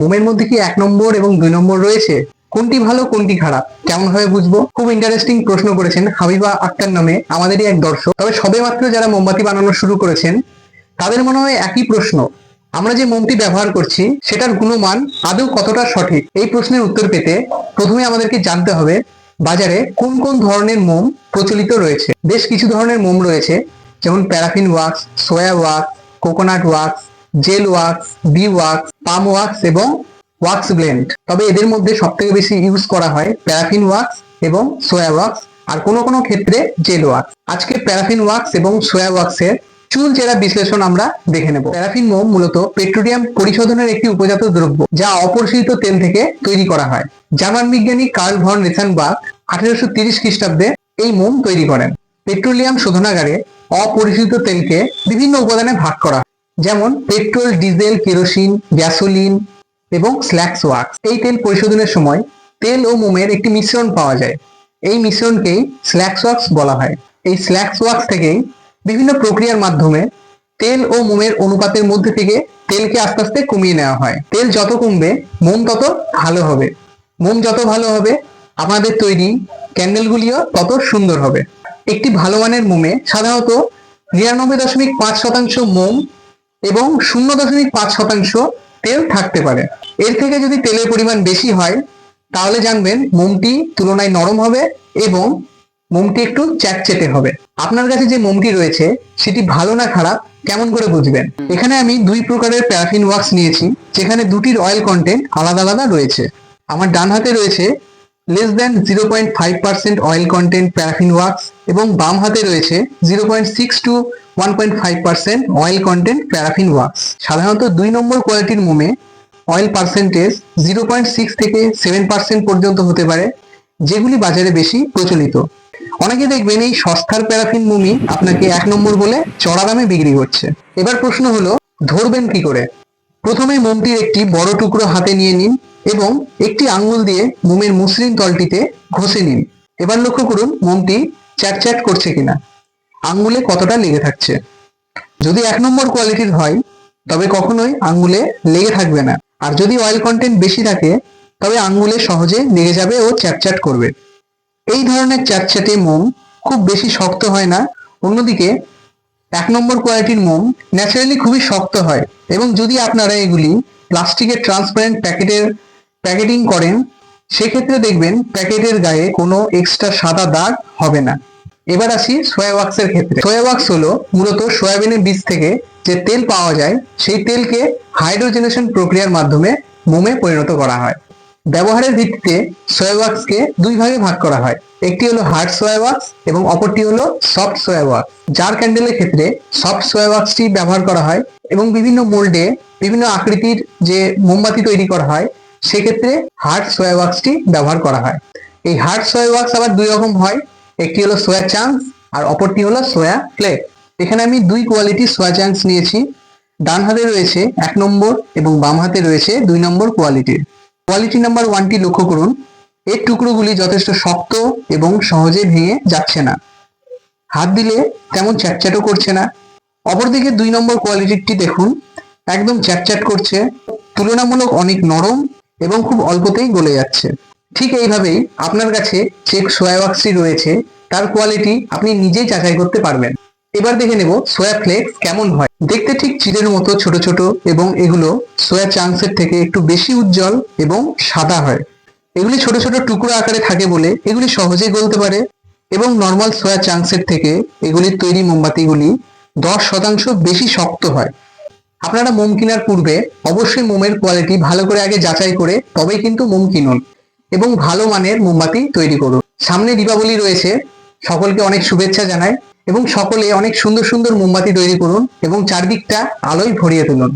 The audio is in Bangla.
মোমের মধ্যে কি এক নম্বর এবং দুই নম্বর রয়েছে? কোনটি ভালো, কোনটি খারাপ? কেমন ভাবে বুঝব? খুব ইন্টারেস্টিং প্রশ্ন করেছেন হাবিবা আক্তার নামে আমাদেরই এক দর্শক। তবে সবেমাত্র যারা মোমবাতি বানানো শুরু করেছেন, তাদের মনে হয় একই প্রশ্ন। আমরা যে মোমটি ব্যবহার করছি, সেটার গুণমান আদৌ কতটা সঠিক? এই প্রশ্নের উত্তর পেতে প্রথমে আমাদেরকে জানতে হবে, বাজারে কোন কোন ধরনের মোম প্রচলিত রয়েছে? বেশ কিছু ধরনের মোম রয়েছে, যেমন paraffin wax, soya wax, coconut wax gel wax bee wax palm wax এবং ওয়াক্স ব্লেন্ড তবে এদের মধ্যে সব থেকে বেশি ইউজ করা হয় প্যারাফিন ওয়াক্স এবং সোয়া ওয়াক্স আর কোনো কোনো ক্ষেত্রে জেল ওয়াক্স আজকে প্যারাফিন ওয়াক্স এবং সোয়া ওয়াক্সের চুল চেরা বিশ্লেষণ আমরা দেখে নেব। প্যারাফিন মোম মূলত পেট্রোলিয়াম পরিশোধনের একটি উপজাত দ্রব্য যা অপরিশোধিত তেল থেকে তৈরি করা হয়। জার্মান বিজ্ঞানী কার্ল ভন রেসানবার্গ আঠারোশো তিরিশ খ্রিস্টাব্দে এই মোম তৈরি করেন। পেট্রোলিয়াম শোধনাগারে অপরিশোধিত তেলকে বিভিন্ন উপাদানে ভাগ করা যেমন পেট্রোল, ডিজেল, কেরোসিন, গ্যাসোলিন এবং স্ল্যাক্স ওয়াক্স। এই তেল পরিশোধনের সময় তেল ও মোমের একটি মিশ্রণ পাওয়া যায়। এই মিশ্রণকেই স্ল্যাক্স ওয়াক্স বলা হয়। এই স্ল্যাক্স ওয়াক্স থেকেই বিভিন্ন প্রক্রিয়ার মাধ্যমে তেল ও মোমের অনুপাতের মধ্যে থেকে তেলকে আস্তে আস্তে কমিয়ে নেওয়া হয়। তেল যত কমবে, মোম তত ভালো হবে। মোম যত ভালো হবে, আমাদের তৈরি ক্যান্ডেলগুলিও তত সুন্দর হবে। একটি ভালো মানের মোমে সাধারণত নিরানব্বই দশমিক পাঁচ শতাংশ মোম এবং শূন্য দশমিক পাঁচ শতাংশ তেল থাকতে পারে। এর থেকে যদি তেলের পরিমাণ বেশি হয়, তাহলে জানবেন মোমটি তুলনায় নরম হবে এবং মোমটি একটু চ্যাটচেটে হবে। আপনার কাছে যে মোমটি রয়েছে, সেটি ভালো না খারাপ, কেমন করে বুঝবেন? এখানে আমি দুই প্রকারের প্যারাফিন ওয়াক্স নিয়েছি, যেখানে দুটির অয়েল কন্টেন্ট আলাদা আলাদা রয়েছে। আমার ডান হাতে রয়েছে less than zero point five percent oil content paraffin wax এবং বাম হাতে রয়েছে zero point six two one point five percent oil content paraffin wax সাধারণত দুই নম্বর কোয়ালিটির মোমে oil percentage zero point six থেকে সেভেন পার্সেন্ট পর্যন্ত হতে পারে, যেগুলি বাজারে বেশি প্রচলিত। অনেকে দেখবেন এই সস্তার প্যারাফিন মোমই আপনাকে এক নম্বর বলে চড়া দামে বিক্রি করছে। এবার প্রশ্ন হলো, ধরবেন কি করে? প্রথমে মোমটির একটি বড় টুকরো হাতে নিয়ে নিন। এবং একটি আঙ্গুল দিয়ে মোমের মসৃণ তলটিতে ঘষে নিন। এবার লক্ষ্য করুন মোমটি চ্যাট চ্যাট করছে কিনা। আঙ্গুলে কতটা লেগে থাকছে। যদি এক নম্বর কোয়ালিটির হয়, তবে কখনোই আঙ্গুলে লেগে থাকবে না। আর যদি অয়েল কন্টেন্ট বেশি থাকে, তবে আঙ্গুলে সহজে লেগে যাবে ও চ্যাটচ্যাট করবে। এই ধরনের চ্যাটচ্যাটে মোম খুব বেশি শক্ত হয় না। অন্যদিকে, এক নম্বর কোয়ালিটির মোম ন্যাচারালি খুবই শক্ত হয়। এবং যদি আপনারা এগুলি প্লাস্টিকের ট্রান্সপারেন্ট প্যাকেটের প্যাকেটিং করেন, সেক্ষেত্রে দেখবেন প্যাকেটের গায়ে কোনো এক্সট্রা সাদা দাগ হবে না। এবার আসি সোয়া ওয়াক্সের ক্ষেত্রে। সোয়া ওয়াক্স হলো মূলত সয়াবিনের বীজ থেকে যে তেল পাওয়া যায়, সেই তেলকে হাইড্রোজেনেশন প্রক্রিয়ার মাধ্যমে মোমে পরিণত করা হয়। ব্যবহারের ভিত্তিতে সোয়া ওয়াক্সকে দুই ভাগে ভাগ করা হয়। একটি হলো হার্ড সোয়াওয়াক্স এবং অপরটি হলো সফট সোয়া ওয়াক্স জার ক্যান্ডেলের ক্ষেত্রে সফট সোয়া ওয়াক্সটি ব্যবহার করা হয় এবং বিভিন্ন মোল্ডে বিভিন্ন আকৃতির যে মোমবাতি তৈরি করা হয় সেক্ষেত্রে হার্ড সোয়া ওয়াক্সটি ব্যবহার করা হয়। এই হার্ড সোয়া ওয়াক্স আবার দুই রকম হয়, একটি হলো সোয়া চাংস আর অপরটি হলো সোয়া ফ্লেক এখানে আমি দুই কোয়ালিটির সোয়া চাংস নিয়েছি, ডান হাতে রয়েছে এক নম্বর এবং বাম হাতে রয়েছে দুই নম্বর কোয়ালিটির কোয়ালিটি নাম্বার ওয়ানটি লক্ষ্য করুন, এর টুকরোগুলি যথেষ্ট শক্ত এবং সহজে ভেঙে যাচ্ছে না। হাত দিলে তেমন চ্যাটচ্যাটও করছে না। অপরদিকে দুই নম্বর কোয়ালিটিরটি দেখুন, একদম চ্যাটচ্যাট করছে, তুলনামূলক অনেক নরম এবং খুব অল্পতেই গলে যাচ্ছে। ঠিক এইভাবেই আপনার কাছে যে সোয়া ওয়াক্সটি রয়েছে, তার কোয়ালিটি আপনি নিজেই যাচাই করতে পারবেন। এবার দেখে নেব সোয়া ফ্লেক্স কেমন হয়। দেখতে ঠিক চিলের মতো ছোট ছোট এবং এগুলো সোয়া চাংসের থেকে একটু বেশি উজ্জ্বল এবং সাদা হয়। এগুলি ছোট ছোট টুকরো আকারে থাকে বলে এগুলি সহজেই গলতে পারে এবং নর্মাল সোয়া চাংসের থেকে এগুলির তৈরি মোমবাতিগুলি দশ শতাংশ বেশি শক্ত হয়। আপনারা মোম কেনার পূর্বে অবশ্যই মোমের কোয়ালিটি ভালো করে আগে যাচাই করে তবেই কিন্তু মোম কিনুন এবং ভালো মানের মোমবাতি তৈরি করুন। সামনে দীপাবলি রয়েছে, সকলকে অনেক শুভেচ্ছা জানাই এবং সকলে অনেক সুন্দর সুন্দর মোমবাতি তৈরি করুন এবং চারদিকটা আলোয় ভরিয়ে তুলুন।